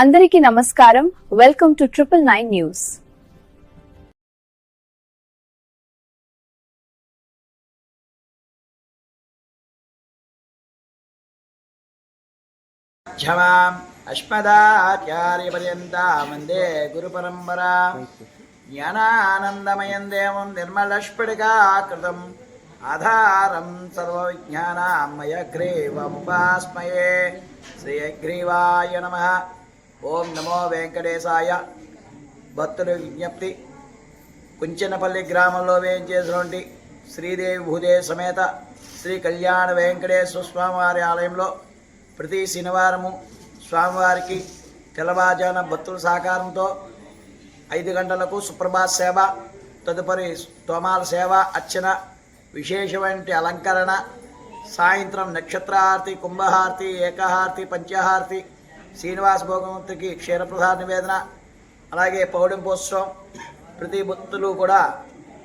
అందరికీ నమస్కారం. Welcome to triple nine news వందే గురు పరంపరా. జ్ఞానానందమయం దేవం నిర్మలస్ఫుటిగా కృతం ఆధారం సర్వవిజ్ఞానామయగ్రీవముపాస్మయే. శ్రీయగ్రీవాయ నమ. ఓం నమో వెంకటేశాయ. భక్తుల విజ్ఞప్తి. కుంచెనపల్లి గ్రామంలో వేయించేసినటువంటి శ్రీదేవి భూదేవి సమేత శ్రీ కళ్యాణ వెంకటేశ్వర స్వామివారి ఆలయంలో ప్రతి శనివారము స్వామివారికి తెల్లవారుజామున భక్తుల సహకారంతో ఐదు గంటలకు సుప్రభాత సేవ తదుపరి తోమాల సేవ అర్చన విశేషమైన అలంకరణ సాయంత్రం నక్షత్రహారతి కుంభహారతి ఏకహారతి పంచహారతి శ్రీనివాస భోగవంతుకి క్షీరప్రసాద నివేదన అలాగే పౌడింపోత్సవం ప్రతి భక్తులు కూడా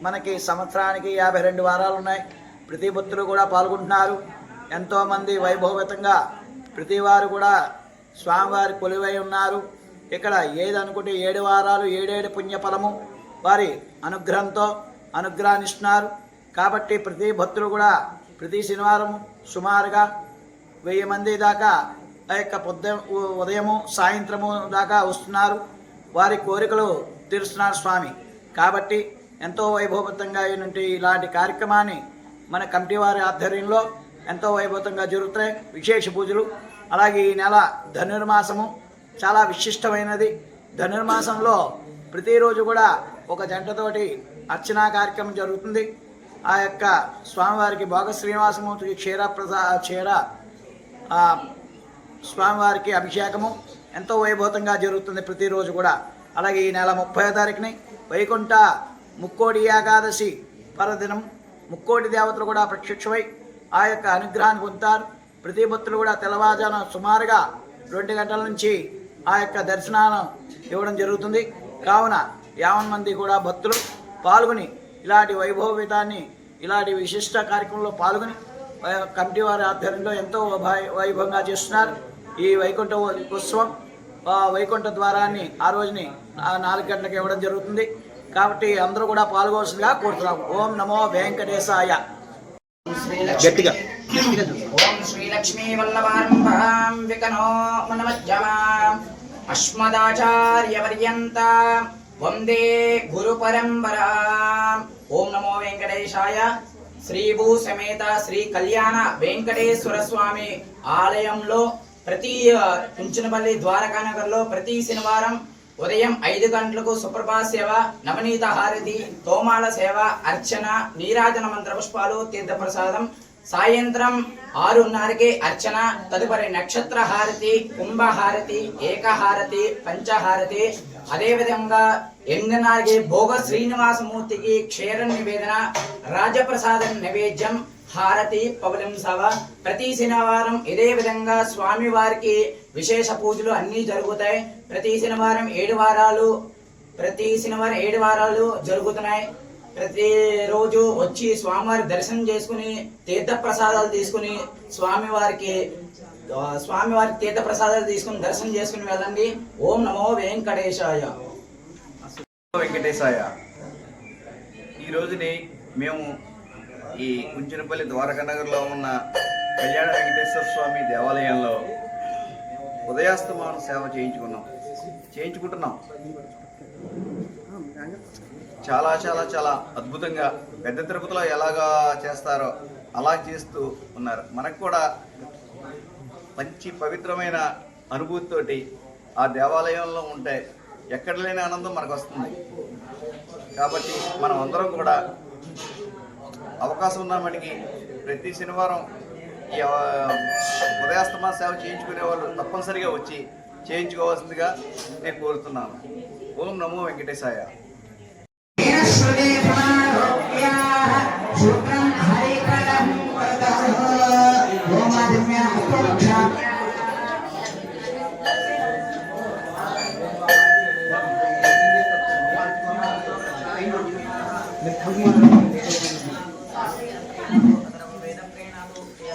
మనకి సంవత్సరానికి యాభై రెండు వారాలు ఉన్నాయి. ప్రతి భక్తులు కూడా పాల్గొంటున్నారు. ఎంతోమంది వైభవతంగా ప్రతి వారు కూడా స్వామివారి కొలువై ఉన్నారు. ఇక్కడ ఏదనుకుంటే ఏడు వారాలు ఏడేడు పుణ్యఫలము వారి అనుగ్రహంతో అనుగ్రహాన్నిస్తున్నారు. కాబట్టి ప్రతి భక్తులు కూడా ప్రతి శనివారం సుమారుగా వెయ్యి మంది దాకా ఆ యొక్క పొద్దు ఉదయము సాయంత్రము దాకా వస్తున్నారు. వారి కోరికలు తీరుస్తున్నారు స్వామి. కాబట్టి ఎంతో వైభవతంగా అయినటువంటి ఇలాంటి కార్యక్రమాన్ని మన కమిటీ వారి ఆధ్వర్యంలో ఎంతో వైభవతంగా జరుగుతాయి విశేష పూజలు. అలాగే ఈ నెల ధనుర్మాసము చాలా విశిష్టమైనది. ధనుర్మాసంలో ప్రతిరోజు కూడా ఒక జంటతోటి అర్చనా కార్యక్రమం జరుగుతుంది. ఆ యొక్క స్వామివారికి భోగ శ్రీనివాసమూర్తికి క్షీర ప్రసా క్షీర ఆ, స్వామివారికి అభిషేకము ఎంతో వైభవతంగా జరుగుతుంది ప్రతిరోజు కూడా. అలాగే ఈ నెల ముప్పై తారీఖుని వైకుంఠ ముక్కోడి ఏకాదశి పరదినం ముక్కోటి దేవతలు కూడా ప్రత్యక్షమై ఆ యొక్క అనుగ్రహాన్ని పొందుతారు. ప్రతి భక్తులు కూడా తెల్లవారుజామున సుమారుగా రెండు గంటల నుంచి ఆ యొక్క దర్శనాన్ని ఇవ్వడం జరుగుతుంది. కావున యావన్ మంది కూడా భక్తులు పాల్గొని ఇలాంటి వైభవితాన్ని ఇలాంటి విశిష్ట కార్యక్రమంలో పాల్గొని ఆ, కమిటీ వారి ఆధ్వర్యంలో ఎంతో వైభవంగా చేస్తున్నారు. ఈ వైకుంఠ ఉత్సవం ఆ, వైకుంఠ ద్వారాన్ని ఆ రోజుని ఆ నాలుగు గంటలకు ఇవ్వడం జరుగుతుంది. కాబట్టి అందరూ కూడా పాల్గొవలసిందిగా కోరుతున్నాం. ఓం నమో వెంకటేశాయ. గట్టిగా. ఓం శ్రీలక్ష్మీ వల్లభారంభాం వికనో మనమజ్జమాం అస్మదాచార్యపర్యంత వందే గురు పరంపరా ఓం నమో వెంకటేశాయ. శ్రీభూ సమేత శ్రీ కళ్యాణ వెంకటేశ్వర స్వామి ఆలయంలో ప్రతి కుంచనపల్లి ద్వారకా ద్వారకానగర్లో ప్రతి శనివారం ఉదయం ఐదు గంటలకు సుప్రభా సేవ నవనీత హారతి తోమాల సేవ అర్చన నీరాజన మంత్ర పుష్పాలు తీర్థప్రసాదం సాయంత్రం ఆరున్నరకి అర్చన తదుపరి నక్షత్ర హారతి కుంభహారతి ఏకహారతి పంచహారతి. అదేవిధంగా ఎనిమిదిన్నరకి భోగ శ్రీనివాసమూర్తికి క్షీర నివేదన రాజప్రసాద నైవేద్యం హారతి పవనం ప్రతి శనివారం ఇదే విధంగా స్వామి వారికి విశేష పూజలు అన్నీ జరుగుతాయి. ప్రతి శనివారం ఏడు వారాలు ప్రతి శనివారం ఏడు వారాలు జరుగుతున్నాయి. ప్రతి రోజు వచ్చి స్వామివారి దర్శనం చేసుకుని తీర్థ ప్రసాదాలు తీసుకుని స్వామివారికి స్వామివారి తీర్థ ప్రసాదాలు తీసుకుని దర్శనం చేసుకుని వెళ్ళండి. ఓం నమో వెంకటేశాయ. వెంకటేశాయ. ఈ రోజుని మేము ఈ కుంచినపల్లి ద్వారకానగర్లో ఉన్న కళ్యాణ వెంకటేశ్వర స్వామి దేవాలయంలో ఉదయాస్తమాన సేవ చేయించుకున్నాం. చేయించుకుంటున్నాం. చాలా చాలా చాలా అద్భుతంగా పెద్ద తిరుపతిలో ఎలాగా చేస్తారో అలా చేస్తూ ఉన్నారు. మనకు కూడా మంచి పవిత్రమైన అనుభూతితోటి ఆ దేవాలయంలో ఉంటే ఎక్కడ లేని ఆనందం మనకు వస్తుంది. కాబట్టి మనం అందరం కూడా అవకాశం ఉన్న ప్రతి శనివారం ఈ ఉదయాస్తమా సేవ చేయించుకునే వాళ్ళు తప్పనిసరిగా వచ్చి చేయించుకోవాల్సిందిగా నేను కోరుతున్నాను. ఓం నమో వెంకటేశాయ.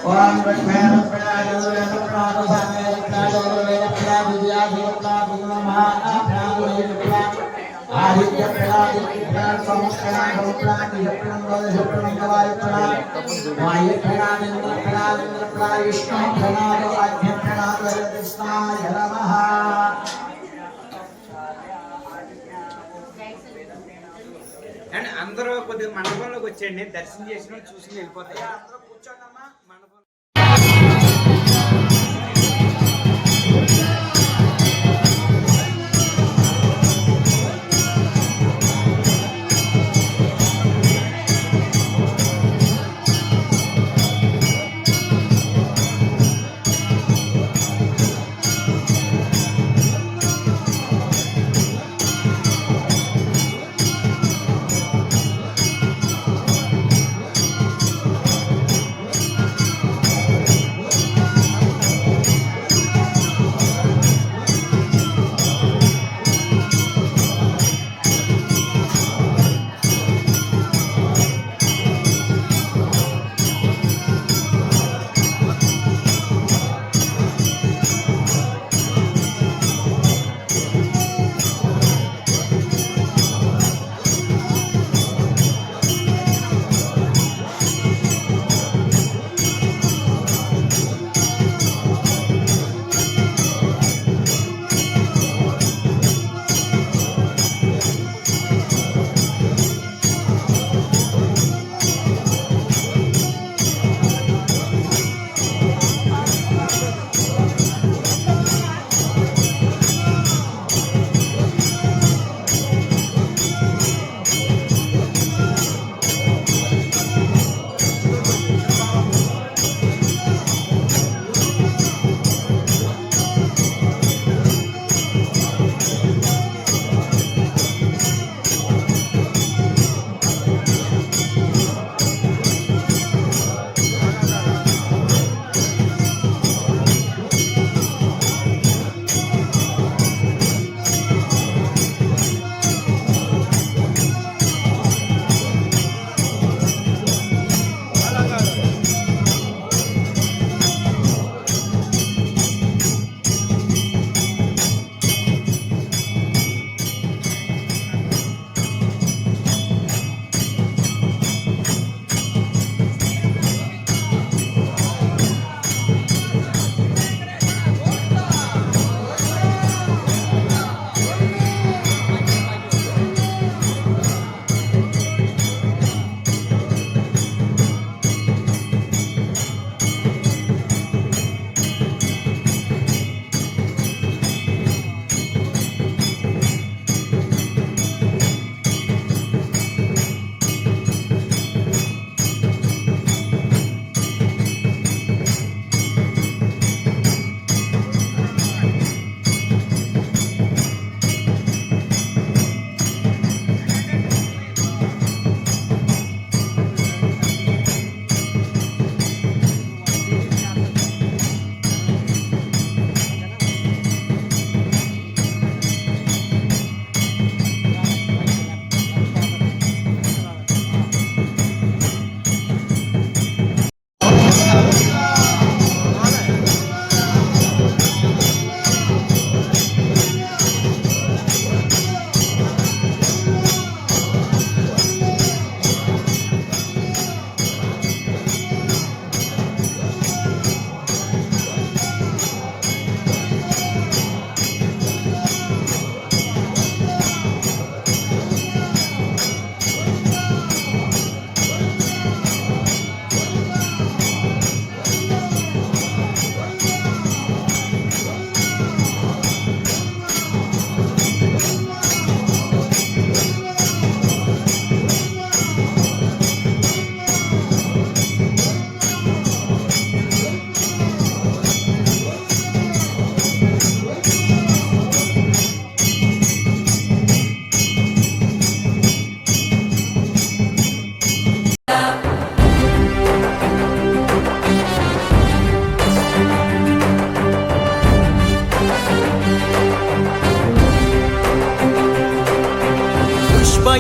ओम रक्षण प्रणाय रक्षण प्रणाय सामे प्रणाय रवे प्रणाय विद्या देवता विद्या महा प्रणाय प्रणाय आदित्य प्रणाय प्रणाय समस्करण प्रणाय प्रणाय प्रणाय प्रणाय प्रणाय प्रणाय वायु प्रणाय इंद्र प्रणाय इंद्र प्रणाय विष्णु प्रणाय आद्य प्रणाय कृष्णाय नमः అండ్ అందరూ కొద్దిగా మండపంలోకి వచ్చేయండి. దర్శనం చేసిన చూసి వెళ్ళిపోతాయి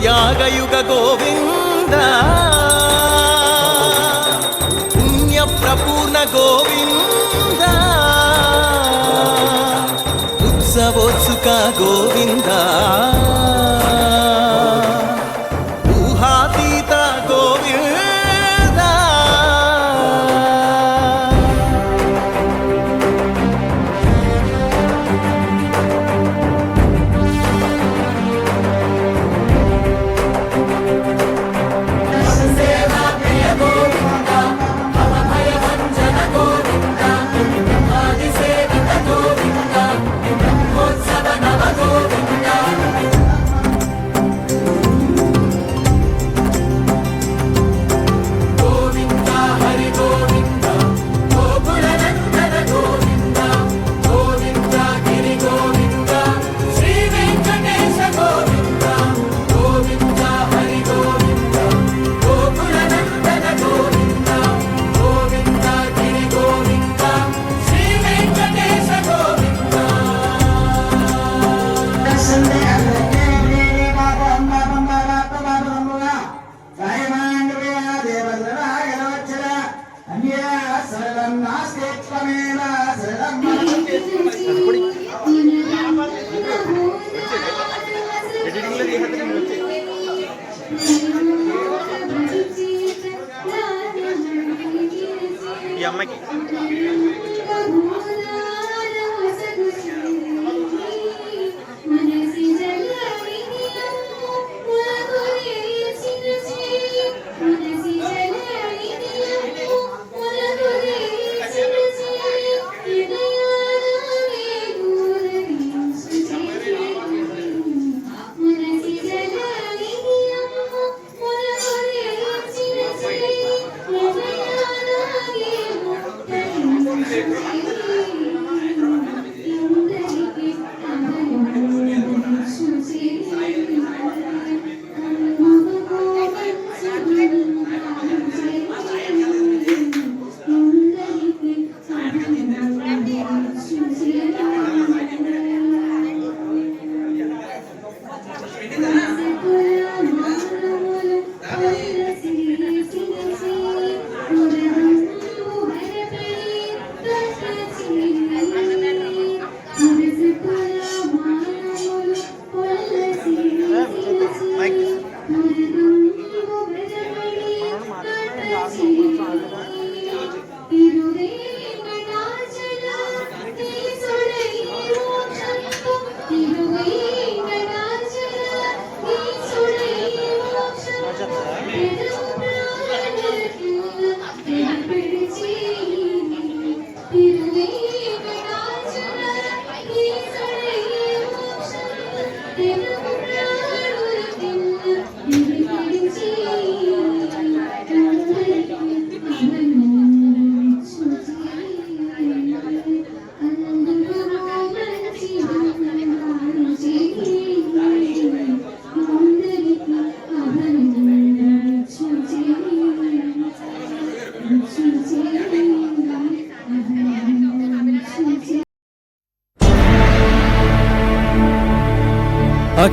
యాగయుగ గోవింద పుణ్య ప్రపూర్ణ గోవింద. Thank you.